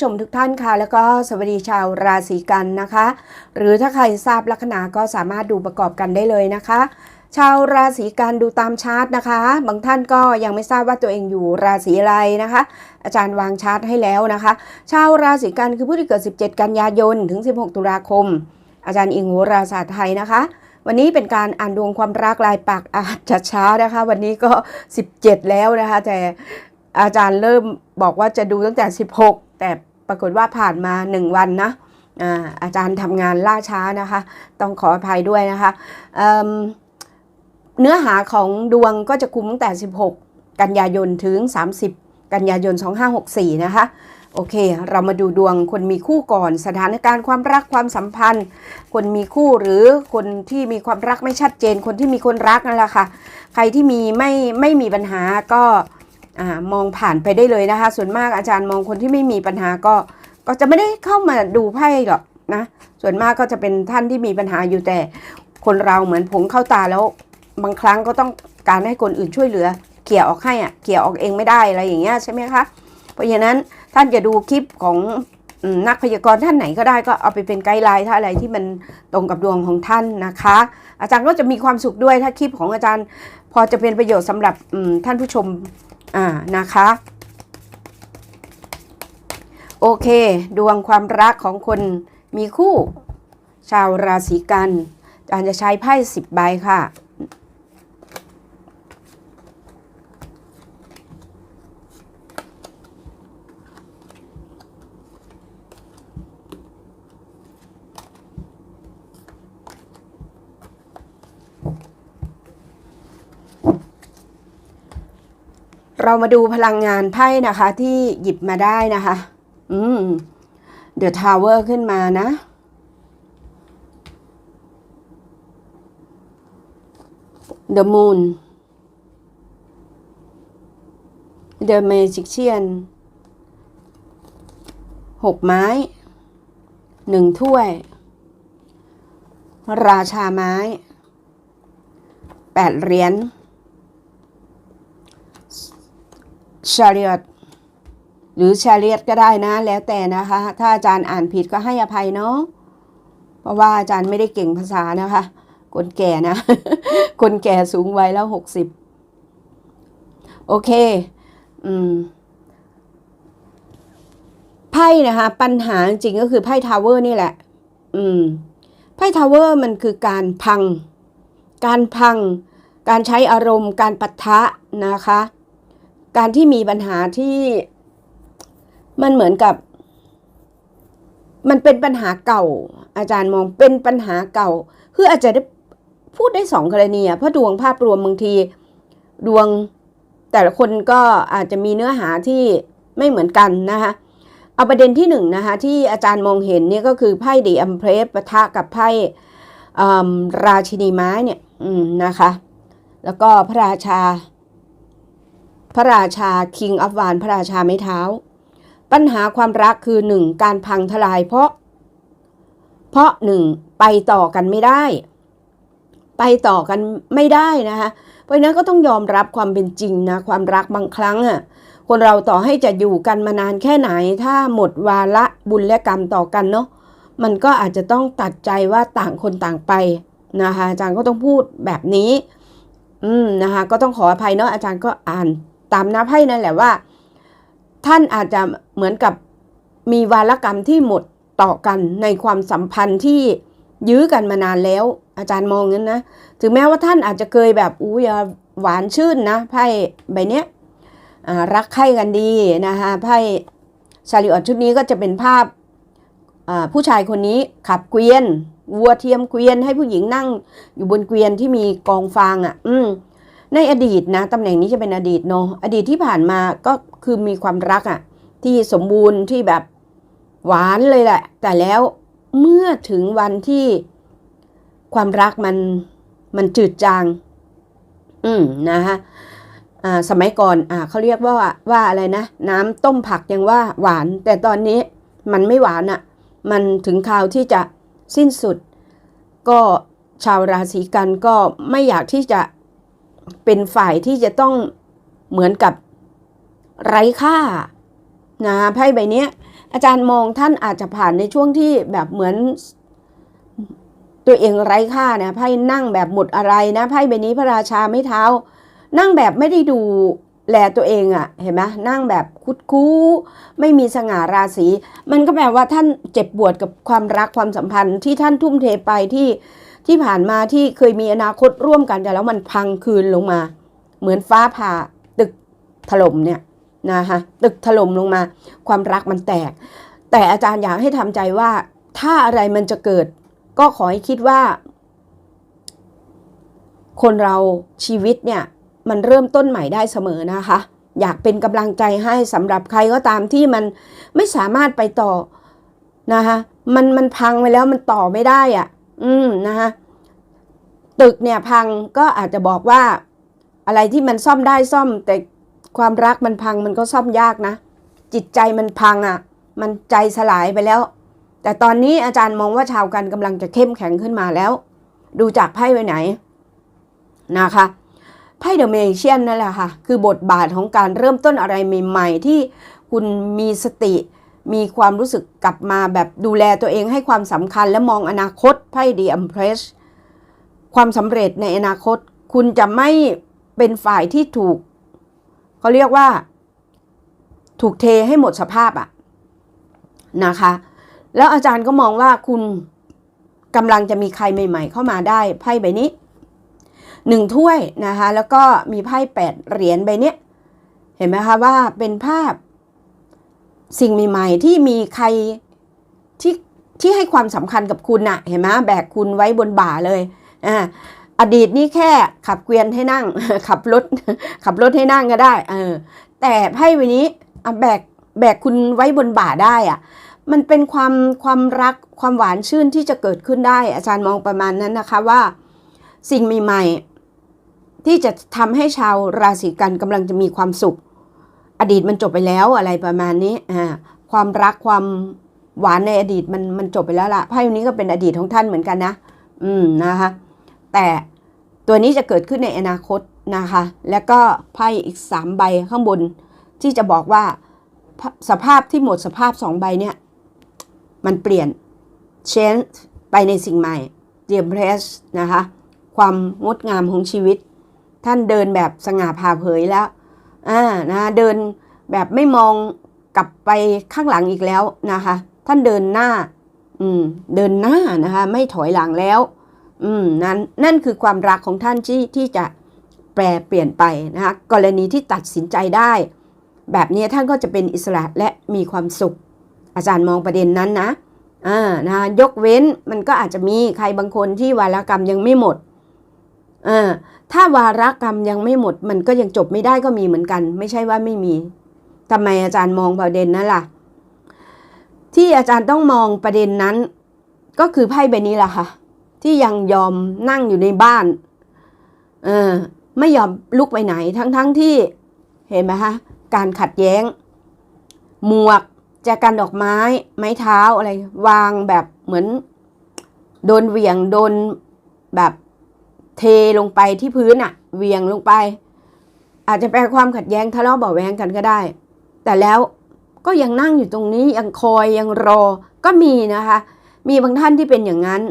ผู้ชมทุกท่านค่ะ แล้วก็สวัสดีชาวราศีกันนะคะ หรือถ้าใครทราบลัคนาก็สามารถดูประกอบกันได้เลยนะคะ ชาวราศีกันดูตามชาร์ตนะคะ บางท่านก็ยังไม่ทราบว่าตัวเองอยู่ราศีอะไรนะคะ อาจารย์วางชาร์ตให้แล้วนะคะ ชาวราศีกันคือผู้ที่เกิด 17 กันยายนถึง 16 ตุลาคม อาจารย์อิงโหราศาสตร์ไทยนะคะวันนี้เป็นการอ่านดวงความรักลายปากอาจจะช้านะคะ วันนี้ก็ 17 แล้วนะคะ แต่อาจารย์เริ่มบอกว่าจะดูตั้งแต่ 16 แต่ ปรากฏว่าผ่านมา 1 วันนะอาอาจารย์ทำงานล่าช้านะคะ ต้องขออภัยด้วยนะคะเเนื้อหาของดวงก็จะคุมตั้งแต่ 16 กันยายนถึง 30 กันยายน 2564 นะคะ โอเค เรามาดูดวงคนมีคู่ก่อน สถานการณ์ความรักความสัมพันธ์ คนมีคู่หรือคนที่มีความรักไม่ชัดเจน คนที่มีคนรักนั่นแหละค่ะ ใครที่มีไม่ไม่มีปัญหาก็ อมองผ่านไปได้เลยนะคะ ส่วนมากอาจารย์มองคนที่ไม่มีปัญหาก็ ก็จะไม่ได้เข้ามาดูไพ่หรอกนะ ส่วนมากก็จะเป็นท่านที่มีปัญหาอยู่แต่คนเราเหมือนผงเข้าตาแล้ว บางครั้งก็ต้องการให้คนอื่นช่วยเหลือ เขี่ยออกให้อะเขี่ยออกเองไม่ได้อะไรอย่างเงี้ยใช่ไหมคะ เพราะฉะนั้นท่านจะดูคลิปของนักพยากรณ์ท่านไหนก็ได้ก็เอาไปเป็นไกด์ไลน์ถ้าอะไรที่มันตรงกับดวงของท่านนะคะ อาจารย์ก็จะมีความสุขด้วยถ้าคลิปของอาจารย์ พอจะเป็นประโยชน์สำหรับท่านผู้ชม อ่านะคะ โอเค ดวงความรักของคนมีคู่ ชาวราศีกันอาจจะใช้ไพ่สิบใบค่ะ เรามาดูพลังงานไพ่นะคะ ที่หยิบมาได้นะคะ อืมเดอะทาวเวอร์ขึ้นมานะ The Moon The Magician หกไม้หนึ่งถ้วย ราชาไม้แปดเหรียญ ชาริอตหรือชาเลียตก็ได้นะ แล้วแต่นะคะ ถ้าอาจารย์อ่านผิดก็ให้อภัยเนาะเพราะว่าอาจารย์ไม่ได้เก่งภาษานะคะ คนแก่นะ คนแก่สูงวัยแล้วหกสิบโอเค อืมไพ่นะคะ ปัญหาจริงก็คือไพ่ทาวเวอร์นี่แหละ อืม ไพ่ทาวเวอร์มันคือการพัง การพัง การใช้อารมณ์ การปะทะนะคะ การที่มีปัญหาที่มันเหมือนกับ มันเป็นปัญหาเก่า อาจารย์มองเป็นปัญหาเก่า คืออาจจะได้พูดได้สองกรณีเพราะดวงภาพรวมบางที ดวงแต่ละคนก็อาจจะมีเนื้อหาที่ไม่เหมือนกันนะคะเอาประเด็นที่หนึ่งนะคะที่อาจารย์มองเห็นเนี่ยก็คือไพ่ดีอัมเพรสปะทะกับไพ่ราชินีไม้เนี่ยนะคะ แล้วก็พระราชา พระราชาคิงอัฟวานพระราชาไม้เท้า ปัญหาความรักคือหนึ่งการพังทลายเพราะ เพราะหนึ่งไปต่อกันไม่ได้ ไปต่อกันไม่ได้นะคะเพราะนั้นก็ต้องยอมรับความเป็นจริงนะความรักบางครั้งอะคนเราต่อให้จะอยู่กันมานานแค่ไหน ถ้าหมดวาระบุญและกรรมต่อกันเนาะมันก็อาจจะต้องตัดใจว่าต่างคนต่างไปนะคะอาจารย์ก็ต้องพูดแบบนี้ อืมนะคะ ก็ต้องขออภัยเนาะอาจารย์ก็อ่าน ตามน้าไพ่นั่นแหละว่า ท่านอาจจะเหมือนกับมีวารกรรมที่หมดต่อกันในความสัมพันธ์ที่ยื้อกันมานานแล้ว อาจารย์มองงั้นนะ ถึงแม้ว่าท่านอาจจะเคยแบบอู้ยหวานชื่นนะไพ่ใบเนี้ยรักใคร่กันดีนะคะไพ่ชาลิออตชุดนี้ก็จะเป็นภาพผู้ชายคนนี้ขับเกวียนวัวเทียมเกวียนให้ผู้หญิงนั่งอยู่บนเกวียนที่มีกองฟางอะ อืม ในอดีตนะตำแหน่งนี้จะเป็นอดีตเนาะอดีตที่ผ่านมาก็คือมีความรักอะ่ะ ที่สมบูรณ์ที่แบบหวานเลยแหละ แต่แล้วเมื่อถึงวันที่ความรักมันมันจืดจาง อืมนะคะอ่าสมัยก่อนอ่าเขาเรียกว่าว่าอะไรนะ น้ำต้มผักยังว่าหวาน แต่ตอนนี้มันไม่หวานอะ่ะ มันถึงคราวที่จะสิ้นสุด ก็ชาวราศีกันก็ไม่อยากที่จะ เป็นฝ่ายที่จะต้องเหมือนกับไร้ค่านะไพ่ใบนี้อาจารย์มองท่านอาจจะผ่านในช่วงที่แบบเหมือนตัวเองไร้ค่านะไพ่นั่งแบบหมดอะไรนะไพ่ใบนี้พระราชาไม่เท้า นั่งแบบไม่ได้ดูแลตัวเองอะ่ะเห็นไหมนั่งแบบคุดคู้ ไม่มีสง่าราศีมันก็แปลว่าท่านเจ็บปวดกับความรักความสัมพันธ์ที่ท่านทุ่มเทไปที่ ที่ผ่านมาที่เคยมีอนาคตร่วมกันแต่แล้วมันพังคืนลงมา เหมือนฟ้าผ่าตึกถล่มเนี่ยนะคะตึกถล่มลงมา ความรักมันแตก แต่อาจารย์อยากให้ทำใจว่า ถ้าอะไรมันจะเกิด ก็ขอให้คิดว่า คนเราชีวิตเนี่ยมันเริ่มต้นใหม่ได้เสมอนะคะ อยากเป็นกำลังใจให้สำหรับใครก็ตามที่มันไม่สามารถไปต่อนะคะมันมันพังไปแล้วมันต่อไม่ได้อะ่ะ อืมนะคะตึกเนี่ยพังก็อาจจะบอกว่า อะไรที่มันซ่อมได้ซ่อม แต่ความรักมันพังมันก็ซ่อมยากนะ จิตใจมันพังอะ่ะ มันใจสลายไปแล้ว แต่ตอนนี้อาจารย์มองว่าชาวกันกำลังจะเข้มแข็งขึ้นมาแล้ว ดูจากไพ่ไปไหนนะคะไพ่เดอะเมเชียนนั่นแหละค่ะ คือบทบาทของการเริ่มต้นอะไรใหม่ ๆ ที่คุณมีสติ มีความรู้สึกกลับมาแบบดูแลตัวเองให้ความสำคัญและมองอนาคตไพ่ดีอัมเพรสความสำเร็จในอนาคต คุณจะไม่เป็นฝ่ายที่ถูกเขาเรียกว่า ถูกเทให้หมดสภาพอะนะคะ แล้วอาจารย์ก็มองว่าคุณกำลังจะมีใครใหม่ ๆ เข้ามาได้ไพ่ใบนี้หนึ่งถ้วยนะคะ แล้วก็มีไพ่แปดเหรียญใบนี้เห็นไหมคะว่าเป็นภาพ สิ่งใหม่ๆที่มีใครที่ที่ให้ความสำคัญกับคุณน่ะ เห็นไหมแบกคุณไว้บนบ่าเลยอ่าอดีตนี่แค่ขับเกวียนให้นั่ง ขับรถ ขับรถให้นั่งก็ได้ เออ แต่ไพ่ใบนี้อะแบกแบกคุณไว้บนบ่าได้อะมันเป็นความความรักความหวานชื่นที่จะเกิดขึ้นได้ อาจารย์มองประมาณนั้นนะคะว่า สิ่งใหม่ๆที่จะทำให้ชาวราศีกันกำลังจะมีความสุข อดีตมันจบไปแล้วอะไรประมาณนี้อ่าความรักความหวานในอดีตมันมันจบไปแล้วล่ะไพ่นี้ก็เป็นอดีตของท่านเหมือนกันนะ อืมนะคะ แต่ตัวนี้จะเกิดขึ้นในอนาคตนะคะ แล้วก็ไพ่อีกสามใบข้างบน ที่จะบอกว่าสภาพที่หมดสภาพสองใบเนี่ย มันเปลี่ยน change ไปในสิ่งใหม่ the empress นะคะ ความงดงามของชีวิต ท่านเดินแบบสง่าผ่าเผยแล้ว อ่านะเดินแบบไม่มองกลับไปข้างหลังอีกแล้วนะคะ ท่านเดินหน้า อืม เดินหน้านะคะ ไม่ถอยหลังแล้ว อืม นั้น นั่นคือความรักของท่านที่ที่จะแปรเปลี่ยนไปนะคะ กรณีที่ตัดสินใจได้ แบบนี้ท่านก็จะเป็นอิสระและมีความสุข อาจารย์มองประเด็นนั้นนะอ่านะยกเว้นมันก็อาจจะมีใครบางคนที่วารกรรมยังไม่หมด อ่าถ้าวาระกรรมยังไม่หมด มันก็ยังจบไม่ได้ก็มีเหมือนกัน ไม่ใช่ว่าไม่มีทำไมอาจารย์มองประเด็นนั้นล่ะ ที่อาจารย์ต้องมองประเด็นนั้น ก็คือไพ่ใบนี้แหละค่ะ ที่ยังยอมนั่งอยู่ในบ้านเออไม่ยอมลุกไปไหนทั้งๆทที่เห็นไหมคะการขัดแย้ง หมวกแจกันดอกไม้ ไม้เท้าอะไร วางแบบเหมือน โดนเหวี่ยงโดนแบบ เทลงไปที่พื้นอะเวียงลงไป อาจจะแปลความขัดแย้งทะเลาะเบาแวงกันก็ได้ แต่แล้วก็ยังนั่งอยู่ตรงนี้ยังคอยยังรอก็มีนะคะ มีบางท่านที่เป็นอย่างนั้น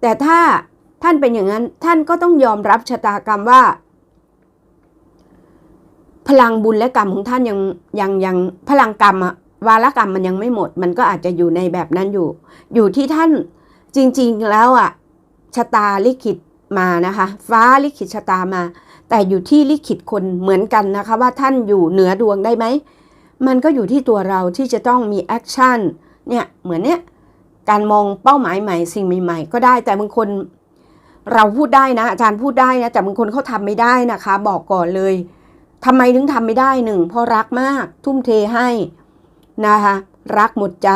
แต่ถ้าท่านเป็นอย่างนั้นท่านก็ต้องยอมรับชะตากรรมว่า พลังบุญและกรรมของท่านยังยังยังพลังกรรมอะวาลกรรมมันยังไม่หมด มันก็อาจจะอยู่ในแบบนั้นอยู่ อยู่ที่ท่านจริง ๆแล้วอะชะตาลิขิต มานะคะ ฟ้าลิขิตชะตามา แต่อยู่ที่ลิขิตคนเหมือนกันนะคะว่าท่านอยู่เหนือดวงได้ไหม มันก็อยู่ที่ตัวเราที่จะต้องมีแอคชั่นเนี่ยเหมือนเนี้ยการมองเป้าหมายใหม่สิ่งใหม่ๆ ก็ได้แต่บางคนเราพูดได้นะ อาจารย์พูดได้นะแต่บางคนเขาทำไม่ได้นะคะ บอกก่อนเลยทำไมถึงทำไม่ได้หนึ่งเพราะรักมาก ทุ่มเทให้นะคะรักหมดใจ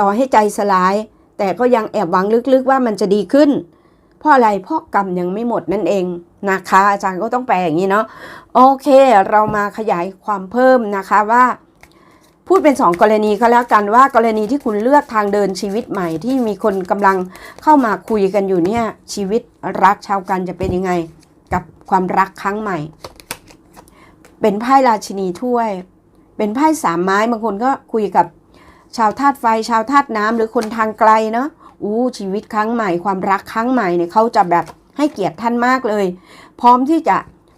ต่อให้ใจสลาย แต่ก็ยังแอบหวังลึกๆว่ามันจะดีขึ้น เพราะอะไรเพราะกรรมยังไม่หมดนั่นเองนะคะ อาจารย์ก็ต้องแปลอย่างนี้เนาะโอเค เรามาขยายความเพิ่มนะคะว่า พูดเป็นสองกรณีก็แล้วกันว่ากรณีที่คุณเลือกทางเดินชีวิตใหม่ที่มีคนกำลังเข้ามาคุยกันอยู่เนี่ยชีวิตรักชาวกันจะเป็นยังไง กับความรักครั้งใหม่ เป็นไพ่ราชินีถ้วย เป็นไพ่สามไม้บางคนก็คุยกับชาวธาตุไฟ ชาวธาตุน้ำหรือคนทางไกลเนาะ อู้ชีวิตครั้งใหม่ ความรักครั้งใหม่เนี่ยเขาจะแบบให้เกียรติท่านมากเลย พร้อมที่จะ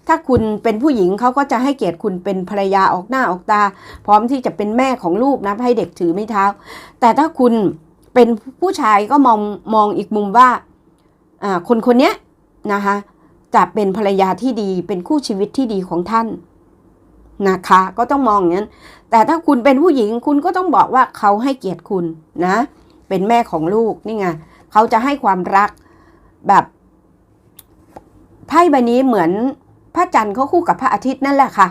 ถ้าคุณเป็นผู้หญิงเขาก็จะให้เกียรติคุณเป็นภรรยาออกหน้าออกตา พร้อมที่จะเป็นแม่ของลูกนะให้เด็กถือไม่เท้า แต่ถ้าคุณเป็นผู้ชายก็มองมองอีกมุมว่าอ่าคนคนเนี้ยนะคะจะเป็นภรรยาที่ดีเป็นคู่ชีวิตที่ดีของท่านนะคะ ก็ต้องมองอย่างนั้นแต่ถ้าคุณเป็นผู้หญิงคุณก็ต้องบอกว่าเขาให้เกียรติคุณนะ เป็นแม่ของลูกนี่ไงเขาจะให้ความรักแบบไพ่ใบนี้เหมือนพระจันทร์เขาคู่กับพระอาทิตย์นั่นแหละค่ะ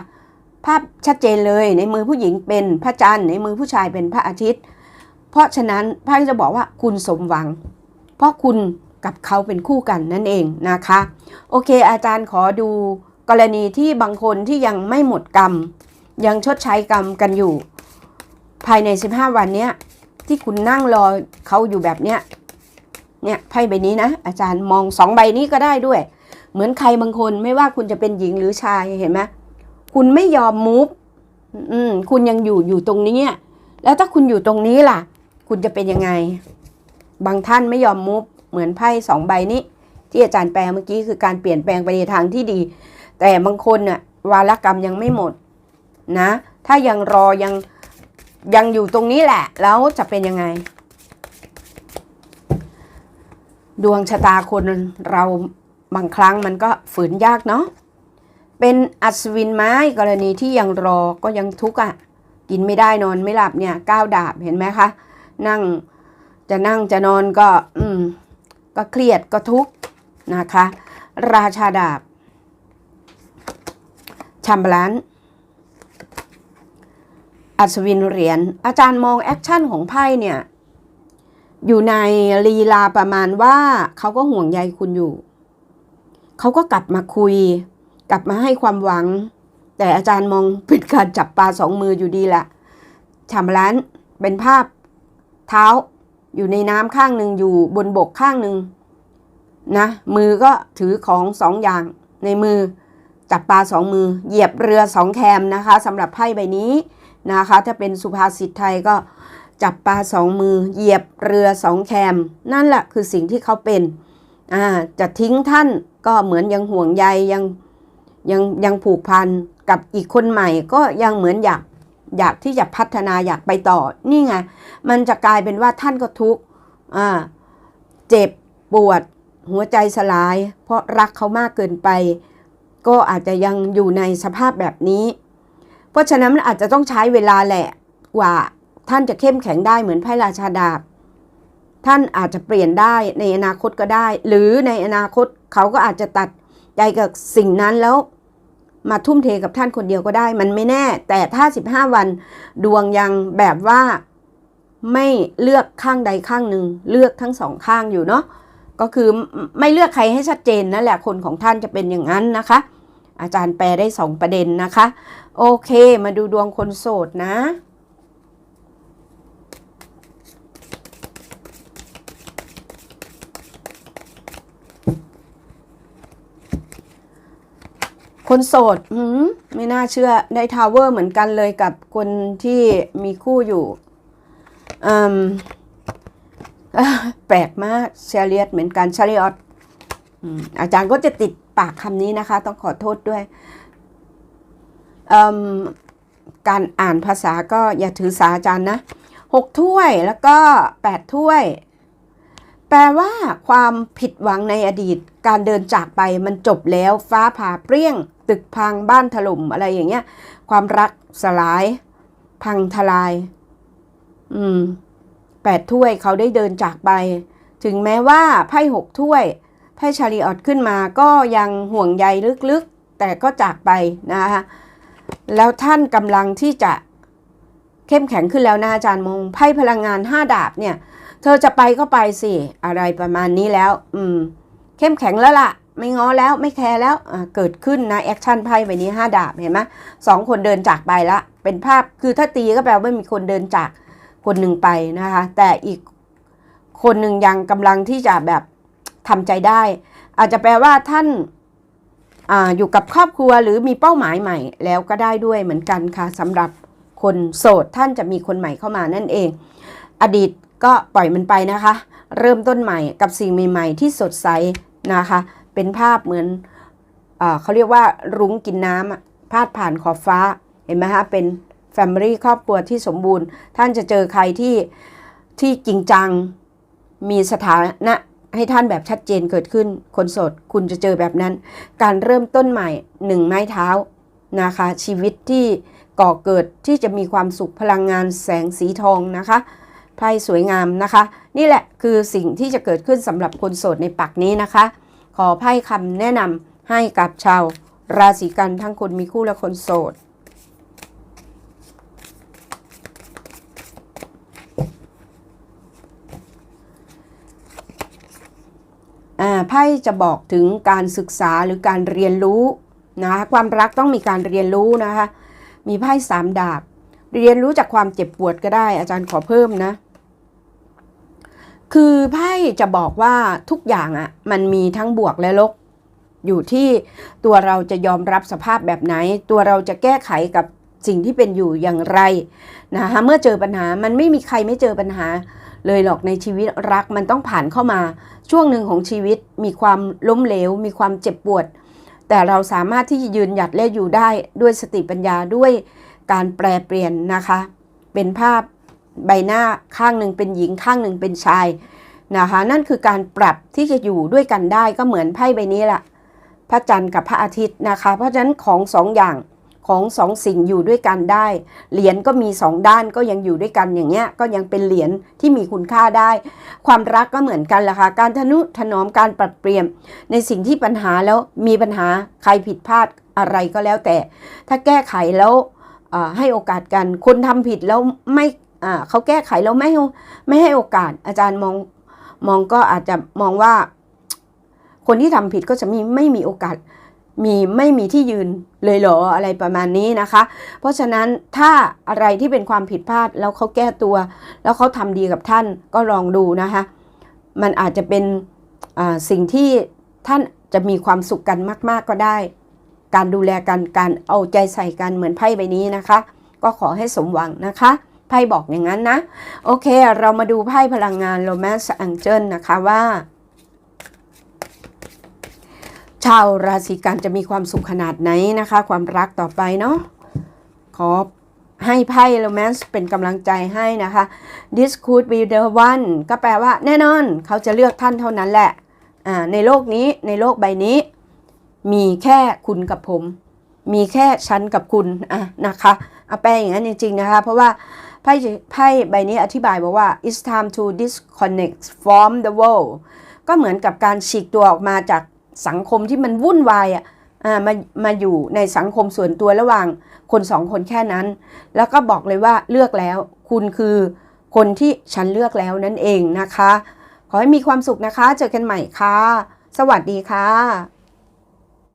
ภาพชัดเจนเลยในมือผู้หญิงเป็นพระจันทร์ในมือผู้ชายเป็นพระอาทิตย์ เพราะฉะนั้นไพ่จะบอกว่าคุณสมหวัง เพราะคุณกับเขาเป็นคู่กันนั่นเองนะคะ โอเค อาจารย์ขอดูกรณีที่บางคนที่ยังไม่หมดกรรม ยังชดใช้กรรมกันอยู่ ภายใน 15 วันนี้ ที่คุณนั่งรอเขาอยู่แบบเนี้ยเนี่ยไพ่ใบนี้นะ อาจารย์มองสองใบนี้ก็ได้ด้วย เหมือนใครบางคนไม่ว่าคุณจะเป็นหญิงหรือชายเห็นไหมคุณไม่ยอมมูฟอืมคุณยังอยู่อยู่ตรงนี้แล้วถ้าคุณอยู่ตรงนี้ล่ะ คุณจะเป็นยังไง บางท่านไม่ยอมมูฟเหมือนไพ่สองใบนี้ ที่อาจารย์แปลเมื่อกี้คือการเปลี่ยนแปลงไปในทางที่ดี แต่บางคนน่ะวาลกรรมยังไม่หมดนะ ถ้ายังรอยัง ยังอยู่ตรงนี้แหละ แล้วจะเป็นยังไง ดวงชะตาคนเราบางครั้งมันก็ฝืนยากเนาะเป็นอัศวินไม้กรณีที่ยังรอก็ยังทุกข์อะ กินไม่ได้นอนไม่หลับเนี่ยก้าวดาบเห็นไหมคะนั่งจะนั่งจะนอนก็อืมก็เครียดก็ทุกข์นะคะ ราชาดาบชัมบลัน อัศวินเหรียญอาจารย์มองแอคชั่นของไพ่เนี่ย อยู่ในลีลาประมาณว่าเขาก็ห่วงใยคุณอยู่ เขาก็กลับมาคุย กลับมาให้ความหวัง แต่อาจารย์มองเป็นการจับปลาสองมืออยู่ดีละชามล้านเป็นภาพเท้าอยู่ในน้ำข้างหนึ่งอยู่บนบกข้างหนึ่งนะมือก็ถือของสองอย่างในมือจับปลาสองมือ เหยียบเรือสองแคมนะคะสำหรับไพ่ใบนี้ นะคะถ้าเป็นสุภาษิตไทยก็จับปลาสองมือ เหยียบเรือสองแคม นั่นแหละคือสิ่งที่เขาเป็นอ่าจะทิ้งท่านก็เหมือนยังห่วงใยยังยังยังผูกพันกับอีกคนใหม่ก็ยังเหมือนอยากอยากที่จะพัฒนาอยากไปต่อนี่ไงมันจะกลายเป็นว่าท่านก็ทุกข์อ่าเจ็บปวดหัวใจสลาย เพราะรักเขามากเกินไป ก็อาจจะยังอยู่ในสภาพแบบนี้ เพราะฉะนั้นมันอาจจะต้องใช้เวลาแหละกว่าท่านจะเข้มแข็งได้เหมือนไพ่ราชาดาบ ท่านอาจจะเปลี่ยนได้ในอนาคตก็ได้ หรือในอนาคตเขาก็อาจจะตัดใจกับสิ่งนั้นแล้ว มาทุ่มเทกับท่านคนเดียวก็ได้ มันไม่แน่ แต่ถ้า 15 วันดวงยังแบบว่าไม่เลือกข้างใดข้างหนึ่งเลือกทั้งสองข้างอยู่เนาะก็คือไม่เลือกใครให้ชัดเจนนั่นแหละคนของท่านจะเป็นอย่างนั้นนะคะ อาจารย์แปลได้สองประเด็นนะคะ โอเค มาดูดวงคนโสดนะคนโสดหืมไม่น่าเชื่อ ได้ทาวเวอร์เหมือนกันเลยกับคนที่มีคู่อยู่แปลกมากเชเลียตเหมือนกันเชาริออต อาจารย์ก็จะติดปากคำนี้นะคะ ต้องขอโทษด้วย การอ่านภาษาก็อย่าถือสาอาจารย์นะหกถ้วยแล้วก็แปดถ้วย แปลว่าความผิดหวังในอดีต การเดินจากไปมันจบแล้ว ฟ้าผ่าเปรี้ยง ตึกพังบ้านถล่มอะไรอย่างเงี้ย ความรักสลาย พังทลาย อืมแปดถ้วยเขาได้เดินจากไป ถึงแม้ว่าไพ่หกถ้วย ไพ่ชาลีออตขึ้นมาก็ยังห่วงใยลึกๆ แต่ก็จากไปนะคะแล้วท่านกำลังที่จะเข้มแข็งขึ้นแล้วนะอาจารย์มงไพ่พลังงานห้าดาบเนี่ย เธอจะไปก็ไปสิอะไรประมาณนี้แล้ว อืม เข้มแข็งแล้วล่ะ ไม่ง้อแล้วไม่แคร์แล้วเกิดขึ้นนะแอคชั่นไพ่ใบนี้ห้าดาบเห็นไหมสองคนเดินจากไปละ เป็นภาพคือถ้าตีก็แปลว่ามีคนเดินจากคนหนึ่งไปนะคะ แต่อีกคนหนึ่งยังกำลังที่จะแบบ ทำใจได้ อาจจะแปลว่าท่านออยู่กับครอบครัวหรือมีเป้าหมายใหม่ แล้วก็ได้ด้วยเหมือนกันค่ะสำหรับคนโสดท่านจะมีคนใหม่เข้ามานั่นเอง อดีตก็ปล่อยมันไปนะคะ เริ่มต้นใหม่กับสิ่งใหม่ๆที่สดใสนะคะ เป็นภาพเหมือนอเขาเรียกว่ารุ้งกินน้ำพาดผ่านขอบฟ้าเห็นไหมคะเป็นแฟมิลี่ครอบครัวที่สมบูรณ์ ท่านจะเจอใครที่ที่จริงจังมีสถานะ ให้ท่านแบบชัดเจนเกิดขึ้น คนโสดคุณจะเจอแบบนั้น การเริ่มต้นใหม่หนึ่งไม้เท้านะคะ ชีวิตที่ก่อเกิดที่จะมีความสุขพลังงานแสงสีทองนะคะไพ่สวยงามนะคะ นี่แหละคือสิ่งที่จะเกิดขึ้นสำหรับคนโสดในปักนี้นะคะ ขอไพ่คำแนะนำให้กับชาวราศีกันทั้งคนมีคู่และคนโสด ไพ่จะบอกถึงการศึกษาหรือการเรียนรู้นะคะความรักต้องมีการเรียนรู้นะคะมีไพ่สามดาบ เรียนรู้จากความเจ็บปวดก็ได้ อาจารย์ขอเพิ่มนะ คือไพ่จะบอกว่าทุกอย่างอะ่ะมันมีทั้งบวกและลบ อยู่ที่ตัวเราจะยอมรับสภาพแบบไหน ตัวเราจะแก้ไขกับสิ่งที่เป็นอยู่อย่างไรนะคะเมื่อเจอปัญหามันไม่มีใครไม่เจอปัญหา เลยหรอกในชีวิตรักมันต้องผ่านเข้ามา ช่วงหนึ่งของชีวิตมีความล้มเหลว มีความเจ็บปวด แต่เราสามารถที่จะยืนหยัดและอยู่ได้ด้วยสติปัญญาด้วยการแปลเปลี่ยนนะคะ เป็นภาพใบหน้าข้างหนึ่งเป็นหญิงข้างหนึ่งเป็นชายนะคะ นั่นคือการปรับที่จะอยู่ด้วยกันได้ก็เหมือนไพ่ใบนี้แหละพระจันทร์กับพระอาทิตย์นะคะ เพราะฉะนั้นของสองอย่าง ของสองสิ่งอยู่ด้วยกันได้ เหรียญก็มีสองด้านก็ยังอยู่ด้วยกันอย่างเงี้ยก็ยังเป็นเหรียญที่มีคุณค่าได้ ความรักก็เหมือนกันแหละค่ะการทนุถนอมการปรับเปลี่ยนในสิ่งที่ปัญหาแล้วมีปัญหาใครผิดพลาดอะไรก็แล้วแต่ ถ้าแก้ไขแล้วให้โอกาสกัน คนทำผิดแล้วไม่เขาแก้ไขแล้วไม่ไม่ให้โอกาส อาจารย์มองมองก็อาจจะมองว่า คนที่ทำผิดก็จะมีไม่มีโอกาส มีไม่มีที่ยืนเลยเหรออะไรประมาณนี้นะคะ เพราะฉะนั้นถ้าอะไรที่เป็นความผิดพลาดแล้วเขาแก้ตัว แล้วเขาทำดีกับท่านก็ลองดูนะคะ มันอาจจะเป็นสิ่งที่ท่านจะมีความสุขกันมาก ๆก็ได้ การดูแลกันการเอาใจใส่กันเหมือนไพ่ใบนี้นะคะ ก็ขอให้สมหวังนะคะไพ่บอกอย่างนั้นนะ โอเค เรามาดูไพ่พลังงาน Romance Angel นะคะว่า ชาวราศีกันจะมีความสุขขนาดไหนนะคะ ความรักต่อไปเนาะขอให้ไพ่ Romance เป็นกำลังใจให้นะคะ This could be the one ก็แปลว่าแน่นอนเขาจะเลือกท่านเท่านั้นแหละอ่าในโลกนี้ในโลกใบนี้ มีแค่คุณกับผม มีแค่ฉันกับคุณอะนะคะเอาแปลอย่างนั้นจริงๆนะคะ เพราะว่าไพ่ไพ่ใบนี้อธิบายบอกว่า it's time to disconnect from the world ก็เหมือนกับการฉีกตัวออกมาจาก สังคมที่มันวุ่นวายอะมามาอยู่ในสังคมส่วนตัวระหว่างคนสองคนแค่นั้น แล้วก็บอกเลยว่าเลือกแล้ว คุณคือคนที่ฉันเลือกแล้วนั่นเองนะคะ ขอให้มีความสุขนะคะ เจอกันใหม่ค่ะ สวัสดีค่ะ